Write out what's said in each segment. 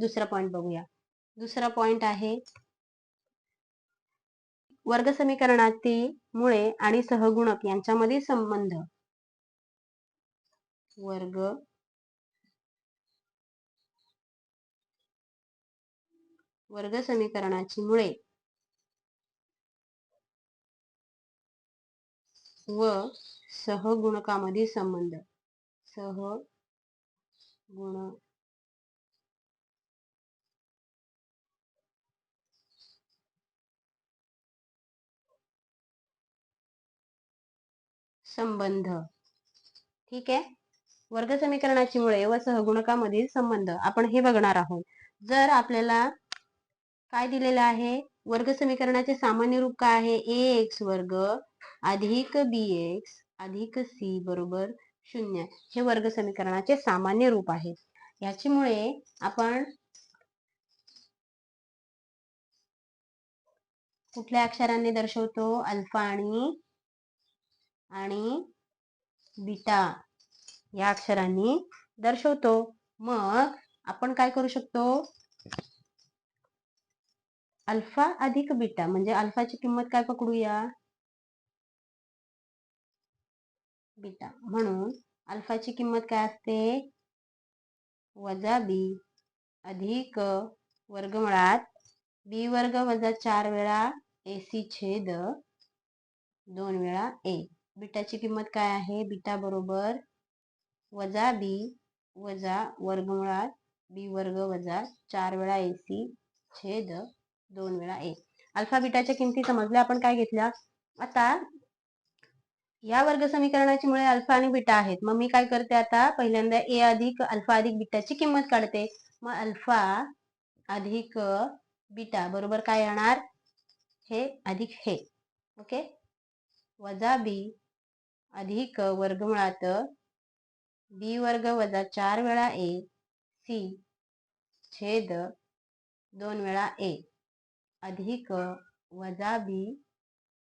दुसरा पॉइंट बघूया. दुसरा पॉइंट आहे वर्ग समीकरणातील मुळे आणि सहगुणक यांच्यामध्ये संबंध. वर्ग वर्ग समीकरणाची मुळे व सहगुणकामधील संबंध. सह गुण संबंध. ठीक आहे? वर्ग समीकरणाची मुळे व सहगुणकामधील संबंध आपण हे बघणार आहोत. जर आपल्याला काय दिलेलं आहे? वर्ग समीकरणाचे सामान्य रूप काय आहे? ए एक्स वर्ग अधिक बी एक्स अधिक सी बरोबर शून्य हे वर्ग समीकरणाचे सामान्य रूप आहे याच्यामुळे आपण कुठल्या अक्षरांनी दर्शवतो? अल्फा आणि आणि बीटा या अक्षरांनी दर्शवतो. मग आपण काय करू शकतो? अल्फा अधिक बीटा म्हणजे अल्फाची किंमत काय पकडूया? बीटा. म्हणून अल्फाची किंमत काय असते? वजा बी अधिक वर्गमुळात बी वर्ग वजा चार वेळा ए सी छेद दोन वेळा ए. बीटाची किंमत काय आहे? बीटा बरोबर वजा बी वजा वर्गमुळात बी वर्ग वजा चार वेळा ए सी छेद दोन वेळा ए. अल्फा बीटाच्या किमती समजल्या आपण काय घेतल्या? आता या वर्ग समीकरणाची मुळे अल्फा आणि बीटा आहेत. मग मी काय करते आता? पहिल्यांदा ए अधिक अल्फा अधिक बीटाची किंमत काढते. मग अल्फा अधिक बीटा बरोबर काय येणार? हे अधिक हे. ओके? वजा बी अधिक वर्गमुळात बी वर्ग वजा चार वेळा ए सी छेद दोन वेळा ए. अधिक वजा बी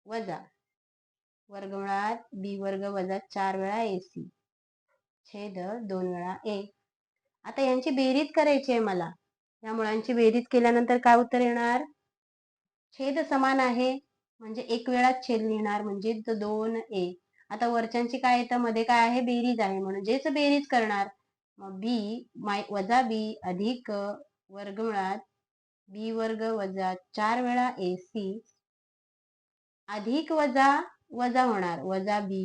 वजा वर्गमुळात बी वर्ग वजा चार वेळा ए सी छेद दोन वेळा ए. आता यांची बेरीज करायची आहे मला. या मुळांची बेरीज केल्यानंतर काय उत्तर येणार? छेद समान आहे. म्हणजे एक वेळा छेद लिहिणार. म्हणजे दोन ए. आता वरच्यांची काय येतं मध्ये काय आहे? बेरीज आहे म्हणून. जेच बेरीज करणार मग बी माय वजा बी अधिक वर्गमुळात बी वर्ग वजा चार वेळा ए सी अधिक वजा वजा होणार. वजा बी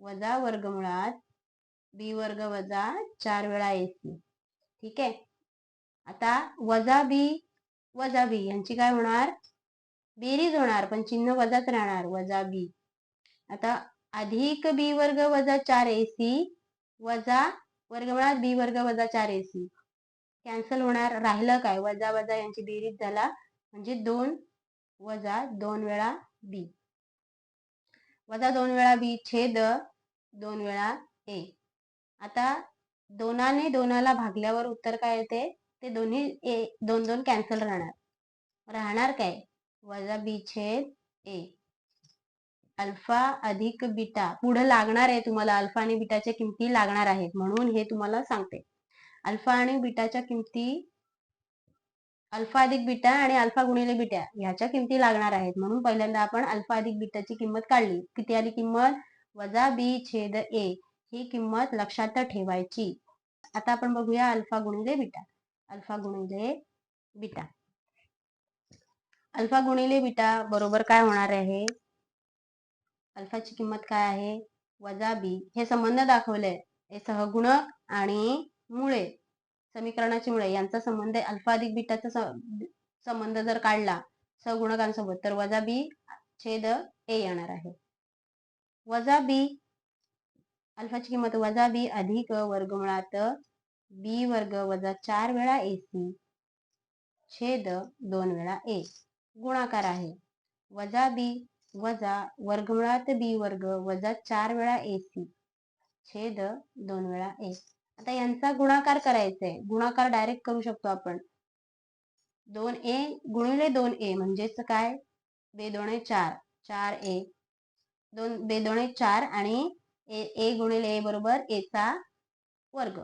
वजा वर्गमुळात बी वर्ग वजा चार वेळा ए सी ठीक आहे? आता वजा बी वजा बी यांची काय होणार? बेरीज होणार पण चिन्ह वजाच राहणार. वजा बी आता अधिक बी वर्ग वजा चार ए सी वजा वर्गमुळात बी वर्ग वजा चार ए सी. कॅन्सल होणार राहिलं काय? वजा वजा यांची बेरीज झाला म्हणजे दोन वजा दोन वेळा बी. वजा दोन वेळा बी छेद दोन वेळा ए. आता दोनाने दोनाला भागल्यावर उत्तर काय येते? ते दोन्ही ए दोन दोन कॅन्सल राहणार. राहणार काय? वजा बी छेद ए. अल्फा अधिक बीटा पुढे लागणार आहे तुम्हाला. अल्फा आणि बीटाच्या किमती लागणार आहेत म्हणून हे तुम्हाला सांगते. अल्फा आणि बीटाच्या किमती अल्फा अधिक बीटा आणि अल्फा गुणिले बीटा ह्याच्या किमती लागणार आहेत म्हणून पहिल्यांदा आपण अल्फा अधिक बीटाची किंमत काढली. किती आली किंमत? वजा बी छेद ए ही किंमत लक्षात ठेवायची. आता आपण बघूया अल्फा गुणिले बीटा. अल्फा गुणिले बीटा. अल्फा गुणिले बीटा बरोबर काय होणार आहे? अल्फाची किंमत काय आहे? वजा बी. हे संबंध दाखवले. हे सहगुणक आणि मुळे. समीकरणाची मुळे. यांचा संबंध अल्फा अधिक बीटाचा संबंध जर काढला सगुणकांसोबत तर वजा बी छेद ए येणार आहे. वजा बी अल्फाची किंमत वजा बी अधिक वर्गमुळात बी वर्ग वजा चार वेळा ए सी छेद दोन वेळा ए. गुणाकार आहे. वजा बी वजा वर्गमुळात बी वर्ग वजा चार वेळा ए सी. छेद दोन वेळा ए. आता यांचा गुणाकार करायचा आहे गुणाकार डायरेक्ट करू शकतो आपण. दोन ए गुणिले दोन ए म्हणजेच काय? बेदोणे चार. चार ए. दोन बेदोणे चार आणि ए ए गुणिले ए बरोबर एचा वर्ग.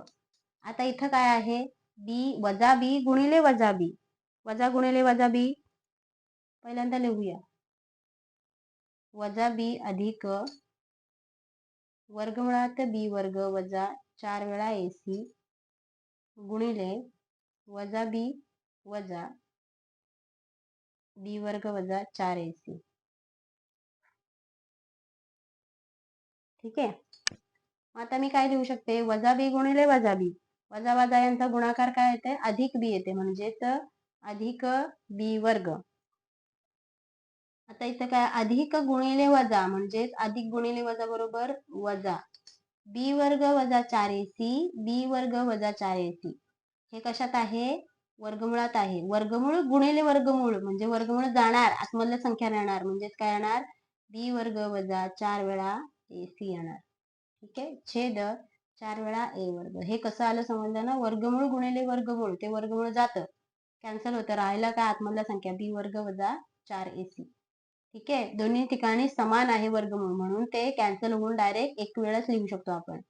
आता इथं काय आहे? बी वजा बी गुणिले वजा बी. वजा गुणिले वजा बी. पहिल्यांदा लिहूया. वजा बी अधिक वर्गमुळात बी वर्ग वजा चार वेळा ए सी गुणिले वजा बी वजा बी वर्ग वजा चार ए सी ठीक आहे? आता मी काय लिहू शकते? वजा बी गुणिले वजा बी. वजा वजा यांचा गुणाकार काय येते? अधिक बी येते. म्हणजेच अधिक बी वर्ग. आता इथं काय अधिक गुणिले वजा म्हणजेच अधिक गुणिले वजा बरोबर वजा. बी वर्ग वजा चार ए सी बी वर्ग वजा चार ए सी हे कशात आहे? वर्गमुळात आहे. वर्गमूळ गुणिले वर्गमूळ म्हणजे वर्गमूळ जाणार आतमधल्या संख्या राहणार म्हणजेच काय येणार बी वर्ग वजा चार वेळा ए सी येणार. ठीक आहे? छेद चार वेळा ए वर्ग. हे कसं आलं समजलं ना वर्गमूळ गुणिले वर्गमूळ. ते वर्गमूळ जातं. कॅन्सल होतं. राहिलं काय आतमधल्या संख्या? बी वर्ग वजा चार ए सी ठीक आहे? दोन्ही ठिकाणी समान आहे वर्गमूळ म्हणून. ते कॅन्सल होऊन डायरेक्ट एक वेळच लिहू शकतो आपण.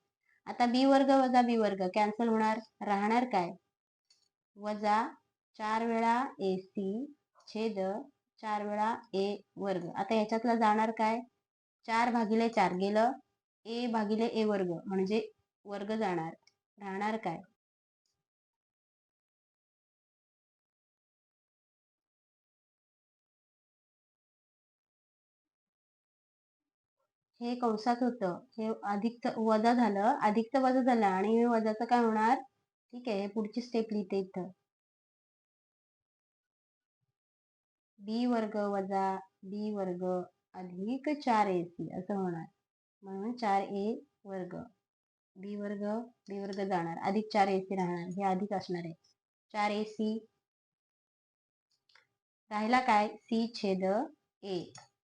आता बी वर्ग वजा बी वर्ग कॅन्सल होणार. राहणार काय? वजा चार वेळा ए सी छेद चार वेळा ए वर्ग. आता याच्यातला जाणार काय? चार भागिले चार गेलं ए भागिले ए वर्ग. म्हणजे वर्ग जाणार. राहणार काय? हे कंसात होतं. हे अधिक वजा झालं. अधिक वजा झालं आणि वजाचं काय होणार? ठीक आहे पुढची स्टेप लिहिते इथं. बी वर्ग वजा बी वर्ग अधिक चार ए सी असं होणार. म्हणून चार ए वर्ग. बी वर्ग बी वर्ग जाणार. अधिक चार ए सी राहणार. हे अधिक असणार आहे. चार ए सी राहिला काय? सी छेद ए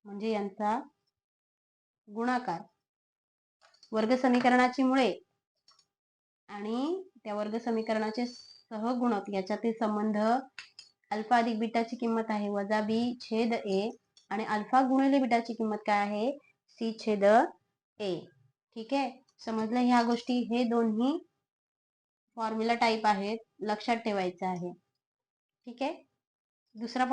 म्हणजे यांचा गुणाकार. वर्ग समीकरणाची मुळे आणि त्या वर्ग समीकरणाचे सहगुणक याच्यातील संबंध अल्फा अधिक बीटाची किंमत आहे वजा बी छेद ए आणि अल्फा गुणिले बीटाची किंमत काय आहे? सी छेद ए. ठीक आहे? समजलं ह्या गोष्टी? हे दोन्ही फॉर्म्युला टाईप आहेत. लक्षात ठेवायचं आहे. ठीक आहे? दुसरा